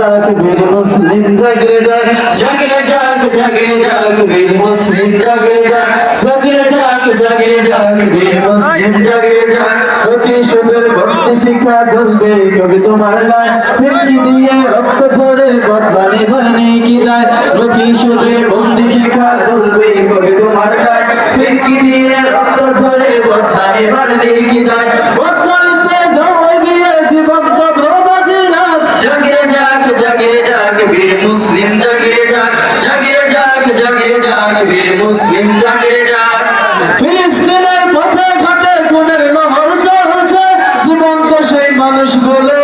যাক, বীর মুসলিম জাগরে যাক জাগরে যাক জাগরে যাক, বীর মুসলিম জাগরে যাক জাগরে যাক জাগরে যাক, বীর মুসলিম জাগরে যাক। প্রতিশোধের ভক্তি শিক্ষা চলবে কবি তোমার গায় ফিরকি দিয়ে রক্ত ঝরে, বদলানি ভরনি কি দায় প্রতিশোধের বন্দি শিক্ষা চলবে কবি তোমার গায় ফিরকি দিয়ে রক্ত ঝরে, বদলানি ভরনি কি দায় জীবন্ত সেই মানুষগুলো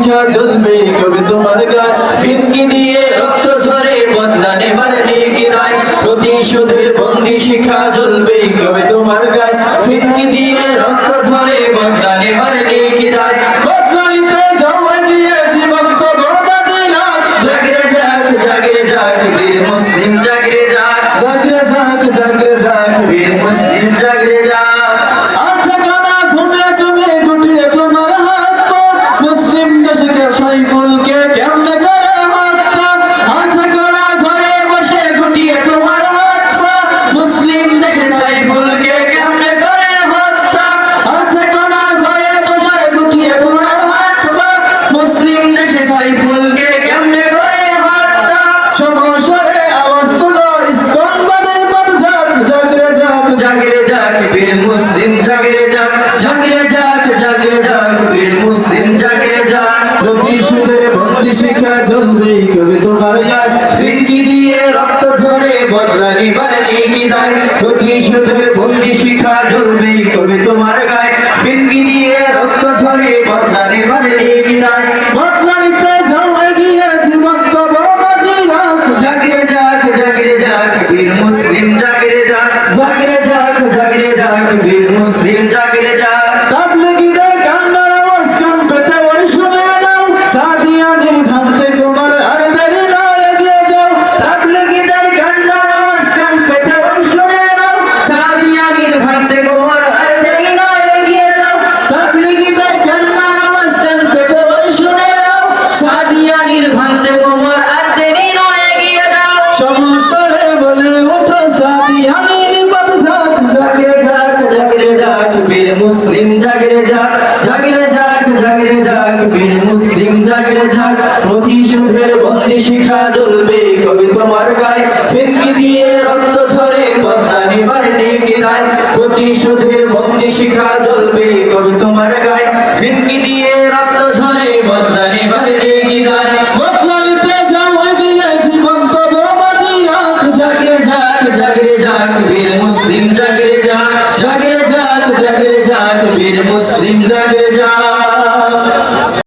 শিক্ষা চলবে কবে তোমার গান ফিনকি দিয়ে রক্ত ঝরে বদলা নেবার নেকি দায়। শিখা জলদি কবি তোমার গান ফিরকি দিয়ে রক্ত ঝরে বদলা নিবার নেকি দায় প্রতিশোধের বন্দি শিখা জলদি কবি তোমার গায়। ফিরকি দিয়ে রক্ত ঝরে বদলা নিবার নেকি বীর মুসলিম জাগরে যাক জাগরে যাক জাগরে যাক বীর মুসলিম জাগরে যাক প্রতিশোধের বন্দি শিখা জ্বলবে কবি তোমার গায়ে। ফিনকি দিয়ে রক্ত ঝরে বদলা নিবার নেকি দায়। প্রতিশোধের বন্দি শিখা জ্বলবে কবি তোমার গায়ে। ফিনকি দিয়ে রক্ত ঝরে বদলা নিবার নেকি দায়। বদলা নিতে যাওয়া গিয়ে জীবন তো বরবাদি রাখ জাগরে যাক জাগরে যাক জাগরে জাগরে যাক বীর মুসলিম জাগরে যাক